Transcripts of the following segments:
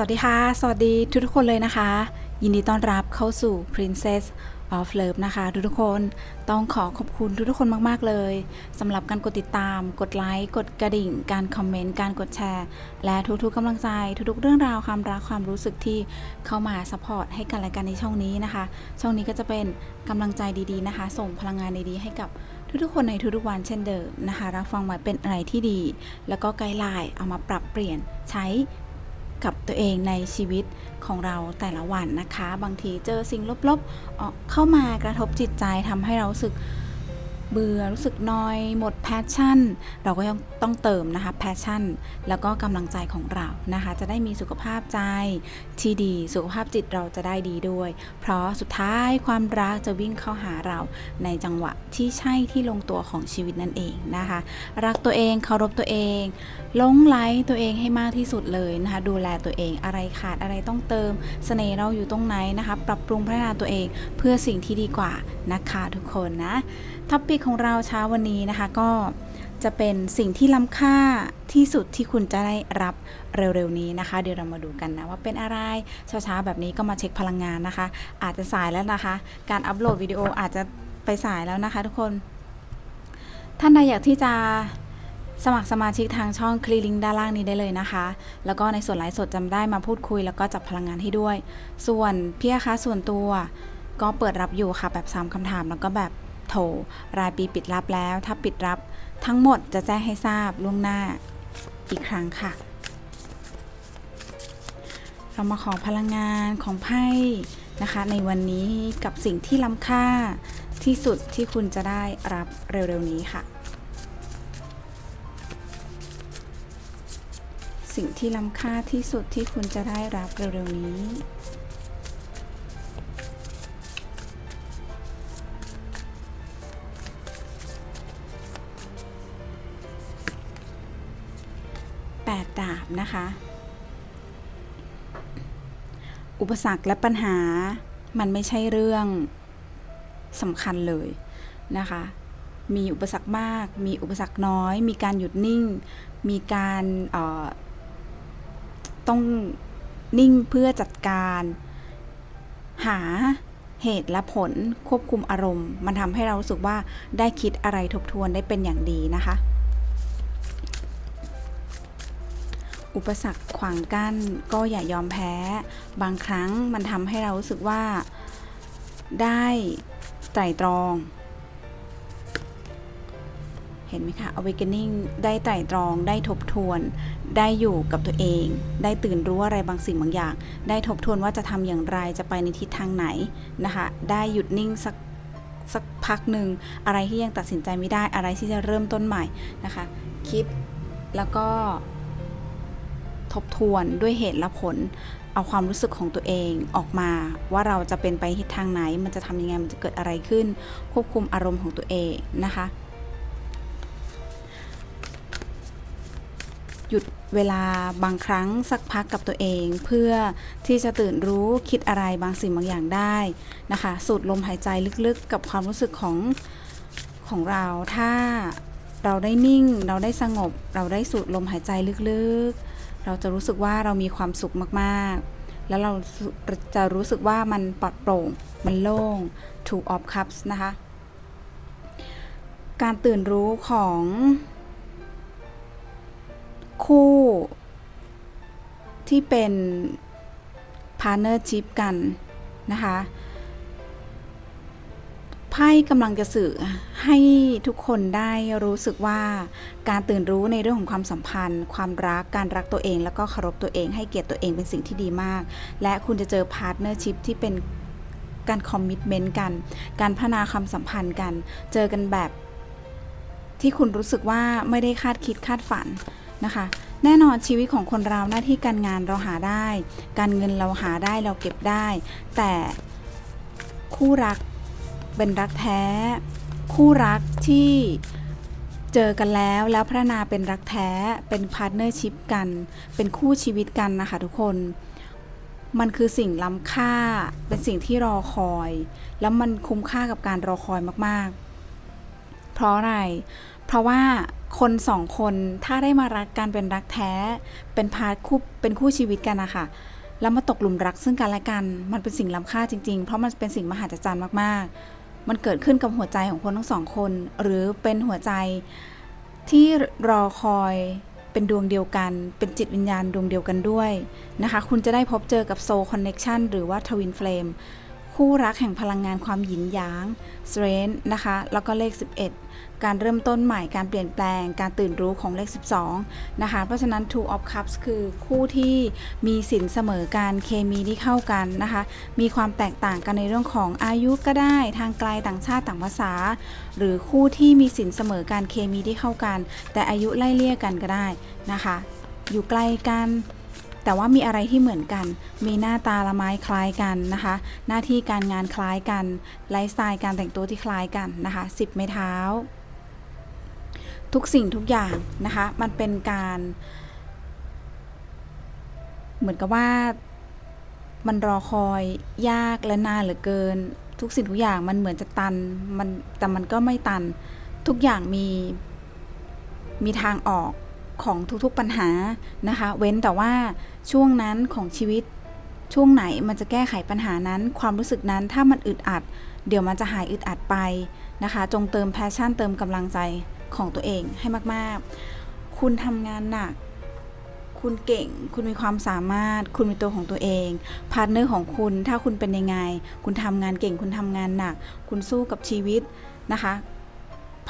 วัสดีค่ะ สวัสดีทุกๆคนเลยนะคะ ยินดีต้อนรับเข้าสู่ Princess of Love นะคะ ทุกๆคนต้องขอขอบคุณทุกๆคนมาก ๆ เลยสำหรับการกดติดตาม กดไลค์ กดกระดิ่ง การคอมเมนต์ การกดแชร์ และทุกๆกำลังใจ ทุกๆเรื่องราวความรักความรู้สึกที่เข้ามาสปอร์ตให้กันและกันในช่องนี้นะคะ ช่องนี้ก็จะเป็นกำลังใจดีๆนะคะ ส่งพลังงานดีๆให้กับทุกๆคนในทุกๆวันเช่นเดิมนะคะรับฟังไว้เป็นอะไรที่ดี แล้วก็ไกด์ไลน์เอามาปรับเปลี่ยนใช้ กับตัวเองในชีวิตของเราแต่ละวันนะคะ บางทีเจอสิ่งลบๆเข้ามากระทบจิตใจทำให้เราสึก เบื่อรู้สึกนอย หมดแพชชั่น เราก็ต้องต้องเติมนะคะแพชชั่น แล้วก็กำลังใจของเรานะคะ จะได้มีสุขภาพใจที่ดี สุขภาพจิตเราจะได้ดีด้วย เพราะสุดท้ายความรักจะวิ่งเข้าหาเราในจังหวะที่ใช่ที่ลงตัวของชีวิตนั่นเองนะคะ รักตัวเองเคารพตัวเองหลงไหลตัวเองให้มากที่สุดเลยนะคะ ดูแลตัวเองอะไรขาดอะไรต้องเติมเสน่ห์เราอยู่ตรงไหนนะคะ ปรับปรุงพัฒนาตัวเองเพื่อสิ่งที่ดีกว่านะคะทุกคนนะ ท็อปิกของเราเช้าวันนี้นะคะก็จะเป็นสิ่งที่ล้ำค่าที่สุดที่คุณจะได้รับเร็วๆนี้นะคะ เดี๋ยวเรามาดูกันนะว่าเป็นอะไรเช้าๆแบบนี้ก็มาเช็คพลังงานนะคะ อาจจะสายแล้วนะคะ การอัปโหลดวิดีโออาจจะไปสายแล้วนะคะ ทุกคน ท่านใดอยากที่จะสมัครสมาชิกทางช่องคลีลิงด้านล่างนี้ได้เลยนะคะ แล้วก็ในส่วนไลฟ์สดจำได้มาพูดคุย แล้วก็จับพลังงานให้ด้วย ส่วนพี่อาคะส่วนตัวก็เปิดรับอยู่ค่ะแบบสามคำถามแล้วก็แบบ โทร รายปีปิดรับแล้ว ถ้าปิดรับทั้งหมดจะแจ้งให้ทราบล่วงหน้าอีกครั้งค่ะ เรามาขอพลังงานของไพ่นะคะ ในวันนี้กับสิ่งที่ล้ำค่าที่สุดที่คุณจะได้รับเร็วๆนี้ค่ะ สิ่งที่ล้ำค่าที่สุดที่คุณจะได้รับเร็วๆนี้ แปดาบนะคะ อุปสรรคและปัญหามันไม่ใช่เรื่องสำคัญเลยนะคะ มีอุปสรรคมาก มีอุปสรรคน้อย มีการหยุดนิ่ง มีการต้องนิ่งเพื่อจัดการ หาเหตุและผลควบคุมอารมณ์ มันทำให้เรารู้สึกว่าได้คิดอะไรทบทวนได้เป็นอย่างดีนะคะ อุปสรรคขวางกั้นก็อย่ายอมแพ้ บางครั้งมันทำให้เรารู้สึกว่าได้ไตรตรอง เห็นไหมคะ awakening ได้ไตรตรอง ได้ทบทวน ได้อยู่กับตัวเอง ได้ตื่นรู้อะไรบางสิ่งบางอย่าง ได้ทบทวนว่าจะทำอย่างไร จะไปในทิศทางไหนนะคะ ได้หยุดนิ่งสักสักพักหนึ่ง อะไรที่ยังตัดสินใจไม่ได้ อะไรที่จะเริ่มต้นใหม่นะคะ คิดแล้วก็ ทบทวนด้วยเหตุและผล เอาความรู้สึกของตัวเองออกมาว่าเราจะเป็นไปทิศทางไหน มันจะทำยังไงมันจะเกิดอะไรขึ้น ควบคุมอารมณ์ของตัวเองนะคะ หยุดเวลาบางครั้งสักพักกับตัวเอง เพื่อที่จะตื่นรู้คิดอะไรบางสิ่งบางอย่างได้นะคะสูดลมหายใจลึกๆ กับความรู้สึกของของเราถ้าเราได้นิ่ง เราได้สงบ เราได้สูดลมหายใจลึกๆ เราจะรู้สึกว่าเรามีความสุขมากๆ แล้วเราจะรู้สึกว่ามันปลอดโปร่ง มันโล่ง Two of Cups นะคะ การตื่นรู้ของคู่ที่เป็น partnership กันนะคะ พ่กำลังจะสื่อให้ทุกคนได้รู้สึกว่าการตื่นรู้ในเรื่องของความสัมพันธ์ ความรักการรักตัวเอง แล้วก็เคารพตัวเองให้เกียรติตัวเองเป็นสิ่งที่ดีมาก และคุณจะเจอพาร์ทเนอร์ชิพที่เป็นการคอมมิชเมนต์กัน การพัฒนาความสัมพันธ์กัน เจอกันแบบที่คุณรู้สึกว่าไม่ได้คาดคิดคาดฝันนะคะ แน่นอนชีวิตของคนเราหน้าที่การงานเราหาได้ การเงินเราหาได้เราเก็บได้ แต่คู่รัก เป็นรักแท้ คู่รักที่เจอกันแล้วแล้วพัฒนาเป็นรักแท้เป็นพาร์ทเนอร์ชิพกัน เป็นคู่ชีวิตกันนะคะทุกคน มันคือสิ่งล้ำค่าเป็นสิ่งที่รอคอย แล้วมันคุ้มค่ากับการรอคอยมากๆเพเพราะอะไร เพราะว่าคนสองคนถ้าได้มารักกันเป็นรักแท้ เป็นพาร์ทคู่เป็นคู่ชีวิตกันนะคะแล้วมาตกหลุมรักซึ่งกันและกัน มันเป็นสิ่งล้ำค่าจริงๆ เพราะมันเป็นสิ่งมหัศจรรย์มากๆ มันเกิดขึ้นกับหัวใจของคนทั้งสองคน หรือเป็นหัวใจที่รอคอยเป็นดวงเดียวกัน เป็นจิตวิญญาณดวงเดียวกันด้วยนะคะ คุณจะได้พบเจอกับโซลคอนเน็ชันหรือว่าทวินเฟลม คู่รักแห่งพลังงานความหยินหยาง strength นะคะ แล้วก็เลข 11 การเริ่มต้นใหม่ การเปลี่ยนแปลง การตื่นรู้ของเลข 12 นะคะ เพราะฉะนั้น two of cups คือคู่ที่มีสินเสมอการเคมีที่เข้ากันนะคะ มีความแตกต่างกันในเรื่องของอายุก็ได้ ทางไกลต่างชาติต่างภาษา หรือคู่ที่มีสินเสมอการเคมีที่เข้ากัน แต่อายุไล่เลี่ยกันก็ได้นะคะ อยู่ไกลกัน แต่ว่ามีอะไรที่เหมือนกัน มีหน้าตาละไม้คล้ายกันนะคะ หน้าที่การงานคล้ายกัน ไลฟ์สไตล์การแต่งตัวที่คล้ายกันนะคะสิบไม้เท้า ทุกสิ่งทุกอย่างนะคะ มันเป็นการ เหมือนกับว่ามันรอคอยยากและนานเหลือเกิน ทุกสิ่งทุกอย่างมันเหมือนจะตันมันแต่มันก็ไม่ตัน ทุกอย่างมีมีทางออก ของทุกๆปัญหานะคะ เว้นแต่ว่าช่วงนั้นของชีวิตช่วงไหนมันจะแก้ไขปัญหานั้น ความรู้สึกนั้นถ้ามันอึดอัด เดี๋ยวมันจะหายอึดอัดไปนะคะ จงเติมแพชชั่นเติมกำลังใจของตัวเองให้มากๆ คุณทำงานหนัก คุณเก่ง คุณมีความสามารถ คุณมีตัวของตัวเอง พาร์ทเนอร์ของคุณ ถ้าคุณเป็นยังไง คุณทำงานเก่ง คุณทำงานหนัก คุณสู้กับชีวิตนะคะ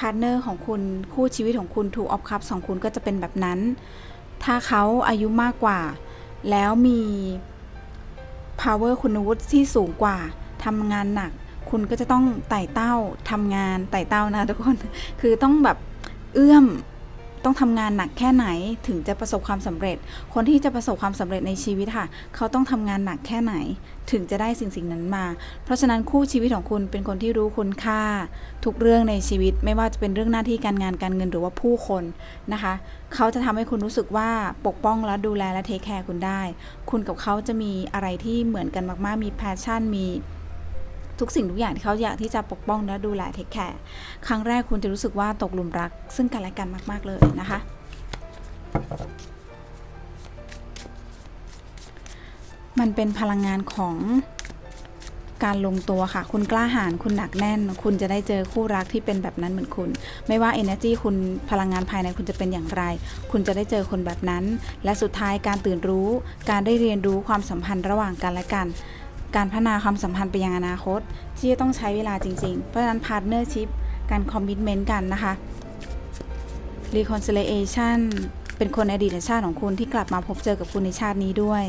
พาร์ทเนอร์ของคุณคู่ชีวิตของคุณทูออฟคัพสองคุณก็จะเป็นแบบนั้น ถ้าเขาอายุมากกว่า แล้วมี power คุณวุฒิที่สูงกว่าทำงานหนัก คุณก็จะต้องไต่เต้าทำงานไต่เต้านะทุกคน คือต้องแบบเอื้อม ต้องทำงานหนักแค่ไหนถึงจะประสบความสำเร็จ คนที่จะประสบความสำเร็จในชีวิตค่ะ เขาต้องทำงานหนักแค่ไหน ถึงจะได้สิ่งสิ่งนั้นมา เพราะฉะนั้นคู่ชีวิตของคุณเป็นคนที่รู้คุณค่า ทุกเรื่องในชีวิตไม่ว่าจะเป็นเรื่องหน้าที่การงานการเงินหรือว่าผู้คนนะคะ เขาจะทำให้คุณรู้สึกว่าปกป้องและดูแลและเทคแคร์คุณได้ คุณกับเขาจะมีอะไรที่เหมือนกันมาก ๆ มีแพชชั่นมี ทุกสิ่งทุกอย่างที่เขาอยากที่จะปกป้องและดูแลเทคแคร์ครั้งแรกคุณจะรู้สึกว่าตกหลุมรัก ซึ่งกันและกันมาก ๆ เลยนะคะ มันเป็นพลังงานของการลงตัวค่ะ คุณกล้าหาญ คุณหนักแน่น คุณจะได้เจอคู่รักที่เป็นแบบนั้นเหมือนคุณ ไม่ว่า energy คุณพลังงานภายในคุณจะเป็นอย่างไร คุณจะได้เจอคนแบบนั้น และสุดท้ายการตื่นรู้ การได้เรียนรู้ความสัมพันธ์ระหว่างกันและกัน การพัฒนาความสัมพันธ์ไปยังอนาคต ที่จะต้องใช้เวลาจริงๆ เพราะฉะนั้น partnership การคอมมิ t เมนต์กันนะคะ reconciliation เป็นคนในอดีตชาติของคุณที่กลับมาพบเจอกับคุณในชาตินี้ด้วย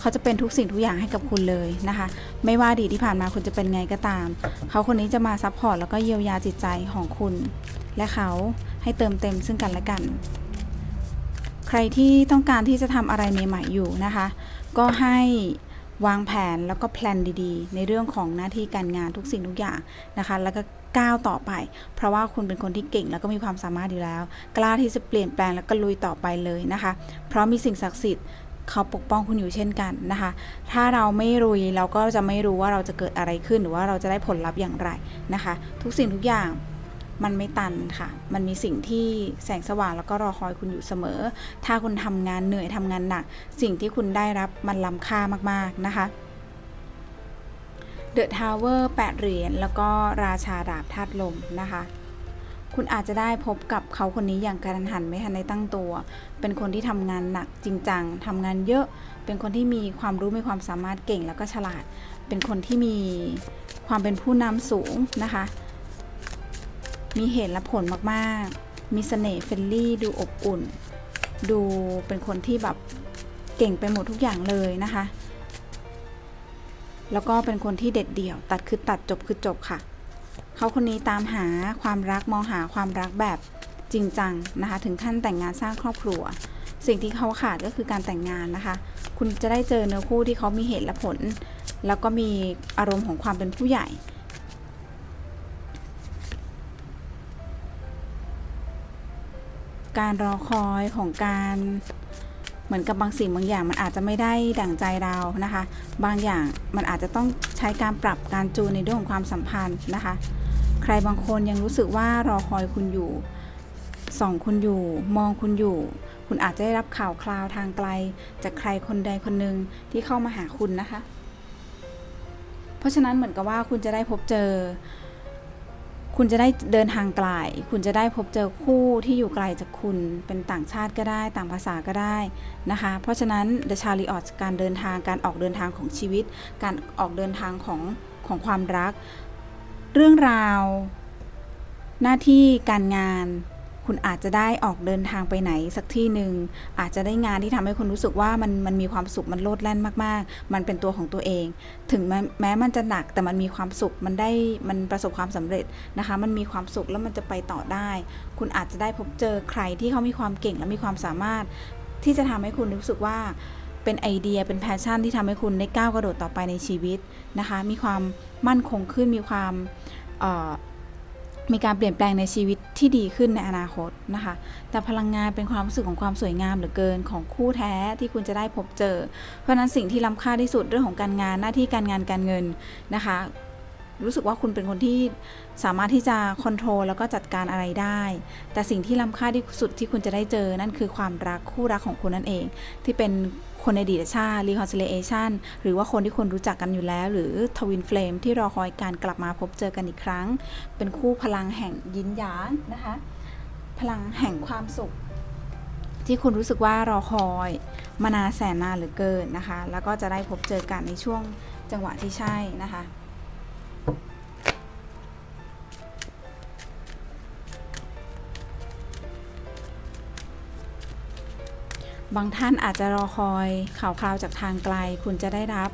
เขาจะเป็นทุกสิ่งทุกอย่างให้กับคุณเลยนะคะ ไม่ว่าอดีตที่ผ่านมาคุณจะเป็นไงก็ตาม เขาคนนี้จะมาซัพพอร์ตแล้วก็เยียวยาจิตใจของคุณ และเขาให้เติมเต็มซึ่งกันและกัน ใครที่ต้องการที่จะทำอะไรใหม่ๆอยู่นะคะ ก็ให้ วางแผนแล้วก็แพลนดีๆ ในเรื่องของหน้าที่การงานทุกสิ่งทุกอย่างนะคะ แล้วก็ก้าวต่อไป เพราะว่าคุณเป็นคนที่เก่งแล้วก็มีความสามารถอยู่แล้ว กล้าที่จะเปลี่ยนแปลงแล้วก็ลุยต่อไปเลยนะคะ เพราะมีสิ่งศักดิ์สิทธิ์เขาปกป้องคุณอยู่เช่นกันนะคะ ถ้าเราไม่รุยเราก็จะไม่รู้ว่าเราจะเกิดอะไรขึ้นหรือว่าเราจะได้ผลลัพธ์อย่างไรนะคะ ทุกสิ่งทุกอย่าง มันไม่ตันค่ะ มันมีสิ่งที่แสงสว่างแล้วก็รอคอยคุณอยู่เสมอ ถ้าคุณทำงานเหนื่อยทำงานหนัก สิ่งที่คุณได้รับมันล้ำค่ามากๆนะคะเดอะทาวเวอร์8เหรียญแล้วก็ราชาดาบธาตุลมนะคะ คุณอาจจะได้พบกับเขาคนนี้อย่างกระทันหันไม่ทันได้ตั้งตัว เป็นคนที่ทำงานหนักจริงจังทำงานเยอะ เป็นคนที่มีความรู้มีความสามารถเก่งแล้วก็ฉลาด เป็นคนที่มีความเป็นผู้นำสูงนะคะ มีเหตุและผลมากๆ มีเสน่ห์เฟรนลี่ดูอบอุ่น ดูเป็นคนที่แบบเก่งไปหมดทุกอย่างเลยนะคะ แล้วก็เป็นคนที่เด็ดเดี่ยว ตัดคือตัดจบคือจบค่ะ เขาคนนี้ตามหาความรักมองหาความรักแบบจริงจังนะคะ ถึงขั้นแต่งงานสร้างครอบครัว สิ่งที่เขาขาดก็คือการแต่งงานนะคะ คุณจะได้เจอเนื้อคู่ที่เขามีเหตุและผล แล้วก็มีอารมณ์ของความเป็นผู้ใหญ่ การรอคอยของการเหมือนกับบางสิ่งบางอย่างมันอาจจะไม่ได้ดั่งใจเรานะคะ บางอย่างมันอาจจะต้องใช้การปรับการจูนในเรื่องของความสัมพันธ์นะคะ ใครบางคนยังรู้สึกว่ารอคอยคุณอยู่ส่องคุณอยู่ มองคุณอยู่ คุณอาจจะได้รับข่าวคราวทางไกล จากใครคนใดคนหนึ่งที่เข้ามาหาคุณนะคะ เพราะฉะนั้นเหมือนกับว่าคุณจะได้พบเจอ คุณจะได้เดินทางไกล คุณจะได้พบเจอคู่ที่อยู่ไกลจากคุณ เป็นต่างชาติก็ได้ ต่างภาษาก็ได้นะคะ เพราะฉะนั้น The Charlie o t การเดินทาง การออกเดินทางของชีวิต การออกเดินทางของของความรัก เรื่องราว หน้าที่การงาน คุณอาจจะได้ออกเดินทางไปไหนสักที่หนึ่งอาจจะได้งานที่ทำให้คุณรู้สึกว่ามันมันมีความสุขมันโลดแล่นมาก ๆ มันเป็นตัวของตัวเอง ถึงแม้แม้มันจะหนักแต่มันมีความสุขมันได้มันประสบความสำเร็จนะคะ มันมีความสุขแล้วมันจะไปต่อได้ คุณอาจจะได้พบเจอใครที่เขามีความเก่งและมีความสามารถ ที่จะทำให้คุณรู้สึกว่าเป็นไอเดียเป็นแพชชั่นที่ทำให้คุณได้ก้าวกระโดดต่อไปในชีวิตนะคะ มีความมั่นคงขึ้นมีความเอ่อ มีการเปลี่ยนแปลงในชีวิตที่ดีขึ้นในอนาคตนะคะ แต่พลังงานเป็นความรู้สึกของความสวยงามเหลือเกินของคู่แท้ที่คุณจะได้พบเจอ เพราะนั้นสิ่งที่ล้ำค่าที่สุดเรื่องของการงานหน้าที่การงานการเงินนะคะ รู้สึกว่าคุณเป็นคนที่สามารถที่จะคอนโทรลแล้วก็จัดการอะไรได้ แต่สิ่งที่ล้ำค่าที่สุดที่คุณจะได้เจอนั่นคือความรักคู่รักของคุณนั่นเอง ที่เป็นคนในดีตชาติ reconciliation หรือว่าคนที่คุณรู้จักกันอยู่แล้ว หรือ twin flame ที่รอคอยการกลับมาพบเจอกันอีกครั้ง เป็นคู่พลังแห่งยินหยางนะคะ พลังแห่งความสุข ที่คุณรู้สึกว่ารอคอยมานานแสนนานเหลือเกินนะคะ แล้วก็จะได้พบเจอกันในช่วงจังหวะที่ใช่นะคะ บางท่านอาจจะรอคอยข่าวคราวจากทางไกล คุณจะได้รับ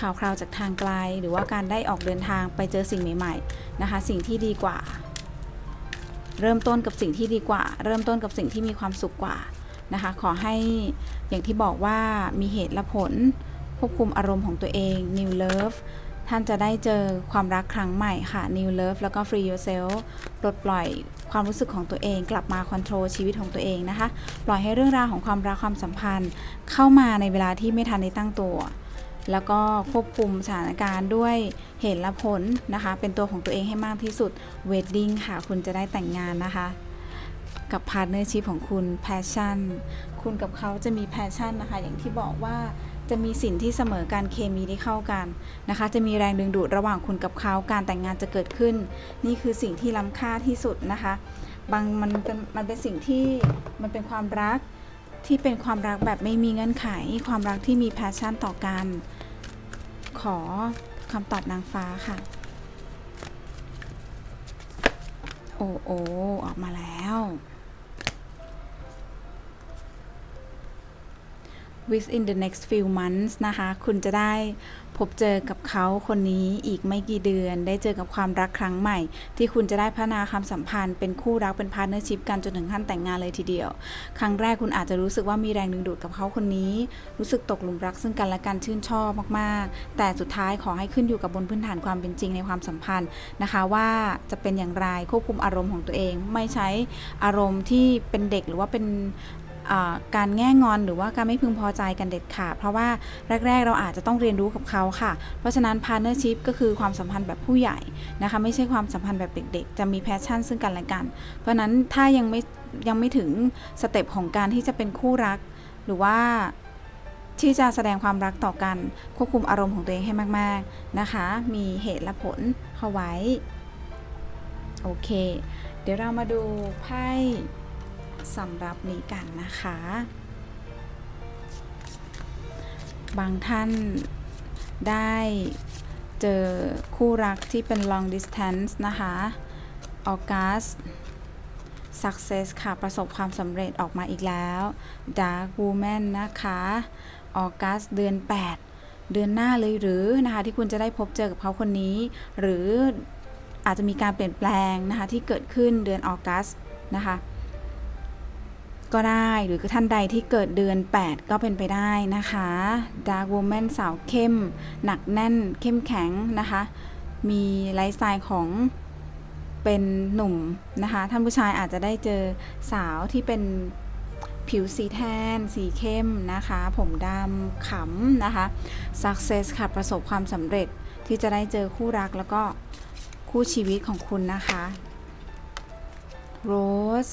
ข่าวคราวจากทางไกล หรือว่าการได้ออกเดินทางไปเจอสิ่งใหม่ๆนะคะ สิ่งที่ดีกว่า เริ่มต้นกับสิ่งที่ดีกว่า เริ่มต้นกับสิ่งที่มีความสุขกว่านะคะ ขอให้อย่างที่บอกว่ามีเหตุและผล ควบคุมอารมณ์ของตัวเอง New Love ท่านจะได้เจอความรักครั้งใหม่ค่ะ New Love แล้วก็ Free Yourself ปลดปล่อย ความรู้สึกของตัวเองกลับมาคอนโทรลชีวิตของตัวเองนะคะ ปล่อยให้เรื่องราวของความรักความสัมพันธ์ เข้ามาในเวลาที่ไม่ทันได้ตั้งตัว แล้วก็ควบคุมสถานการณ์ด้วยเหตุและผลนะคะ เป็นตัวของตัวเองให้มากที่สุด Wedding ค่ะ คุณจะได้แต่งงานนะคะกับพาร์ทเนอร์ชิพของคุณ Passion คุณกับเขาจะมี Passion นะคะ อย่างที่บอกว่า จะมีสิ่งที่เสมอการเคมีที่เข้ากันนะคะ จะมีแรงดึงดูดระหว่างคุณกับเขาการแต่งงานจะเกิดขึ้น นี่คือสิ่งที่ล้ำค่าที่สุดนะคะบางมันเป็นมันเป็นสิ่งที่มันเป็นความรักที่เป็นความรักแบบไม่มีเงื่อนไข ความรักที่มีแพชชั่นต่อกัน ขอคำตอบนางฟ้าค่ะ โอ้โอออกมาแล้ว within the next few months นะคะ คุณจะได้พบเจอกับเขาคนนี้อีกไม่กี่เดือน ได้เจอกับความรักครั้งใหม่ ที่คุณจะได้พัฒนาความสัมพันธ์เป็นคู่รักเป็นพาร์ทเนอร์ชิพกันจนถึงขั้นแต่งงานเลยทีเดียว ครั้งแรกคุณอาจจะรู้สึกว่ามีแรงดึงดูดกับเขาคนนี้ รู้สึกตกหลุมรักซึ่งกันและกันชื่นชอบมากๆ แต่สุดท้ายขอให้ขึ้นอยู่กับบนพื้นฐานความเป็นจริงในความสัมพันธ์นะคะ ว่าจะเป็นอย่างไรควบคุมอารมณ์ของตัวเอง ไม่ใช้อารมณ์ที่เป็นเด็กหรือว่าเป็น การแง่งอนหรือว่าการไม่พึงพอใจกันเด็ดขาดเพราะว่าแรก ๆ เราอาจจะต้องเรียนรู้กับเขาค่ะ เพราะฉะนั้น partnership ก็คือความสัมพันธ์แบบผู้ใหญ่นะคะ ไม่ใช่ความสัมพันธ์แบบเด็ก ๆ จะมีแพชชั่นซึ่งกันและกัน เพราะฉะนั้นถ้ายังไม่ยังไม่ถึงสเต็ปของการที่จะเป็นคู่รัก หรือว่าที่จะแสดงความรักต่อกันควบคุมอารมณ์ของตัวเองให้มาก ๆนะคะ มีเหตุและผลเข้าไว้ โอเค เดี๋ยวเรามาดูไพ่ สำหรับนี้กันนะคะ บางท่านได้เจอคู่รักที่เป็น long distance นะคะ August success ค่ะ ประสบความสำเร็จออกมาอีกแล้ว Dark Woman นะคะ August เดือน 8 เดือนหน้าเลยหรือนะคะที่คุณจะได้พบเจอกับเขาคนนี้ หรืออาจจะมีการเปลี่ยนแปลงนะคะที่เกิดขึ้นเดือนออกัสนะคะ ก็ได้ หรือท่านใดที่เกิดเดือน 8 ก็เป็นไปได้นะคะ Dark Woman สาวเข้ม หนักแน่นเข้มแข็งนะคะ มีไลฟ์สไตล์ของเป็นหนุ่มนะคะ ท่านผู้ชายอาจจะได้เจอสาวที่เป็นผิวสีแทน สีเข้มนะคะ ผมดำขำนะคะ Success ค่ะ ประสบความสำเร็จที่จะได้เจอคู่รักแล้วก็คู่ชีวิตของคุณนะคะโรส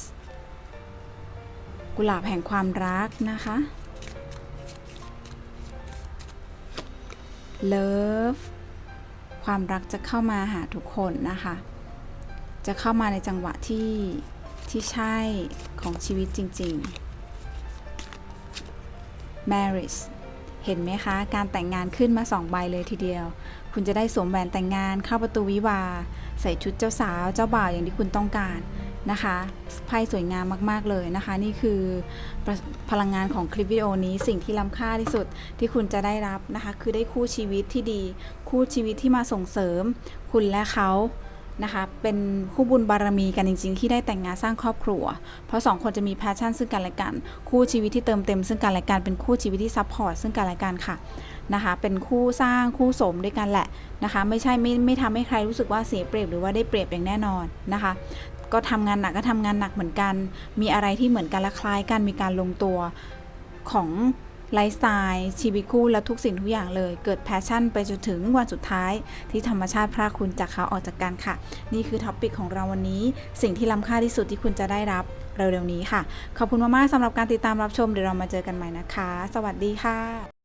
กุหลาบแห่งความรักนะคะเลิฟความรักจะเข้ามาหาทุกคนนะคะ จะเข้ามาในจังหวะที่ที่ใช่ของชีวิตจริง ๆ marriage เห็นไหมคะ การแต่งงานขึ้นมาสองใบเลยทีเดียว คุณจะได้สวมแหวนแต่งงานเข้าประตูวิวา ใส่ชุดเจ้าสาวเจ้าบ่าวอย่างที่คุณต้องการ นะคะไพ่สวยงามมาก ๆ เลยนะคะ นี่คือพลังงานของคลิปวิดีโอนี้สิ่งที่ล้ำค่าที่สุดที่คุณจะได้รับนะคะ คือได้คู่ชีวิตที่ดี คู่ชีวิตที่มาส่งเสริม คุณและเขานะคะเป็นคู่บุญบารมีกันจริง ๆ ที่ได้แต่งงานสร้างครอบครัว เพราะสองคนจะมีแพชชั่นซึ่งกันและกัน คู่ชีวิตที่เติมเต็มซึ่งกันและกันเป็นคู่ชีวิตที่ซัพพอร์ตซึ่งกันและกันค่ะนะคะเป็นคู่สร้างคู่สมด้วยกันแหละนะคะ ไม่ใช่ไม่ไม่ทำให้ใครรู้สึกว่าเสียเปรียบหรือว่าได้เปรียบอย่างแน่นอนนะคะ ก็ทำงานหนักก็ทำงานหนักเหมือนกัน มีอะไรที่เหมือนกันและคล้ายกันมีการลงตัวของไลฟ์สไตล์ชีวิตคู่และทุกสิ่งทุกอย่างเลย เกิดแพชชั่นไปจนถึงวันสุดท้ายที่ธรรมชาติพรากคุณจากเขาออกจากกันค่ะ นี่คือท็อปิกของเราวันนี้ สิ่งที่ล้ำค่าที่สุดที่คุณจะได้รับเร็วๆนี้ค่ะ ขอบคุณมากๆสำหรับการติดตามรับชมเดี๋ยวเรามาเจอกันใหม่นะคะ สวัสดีค่ะ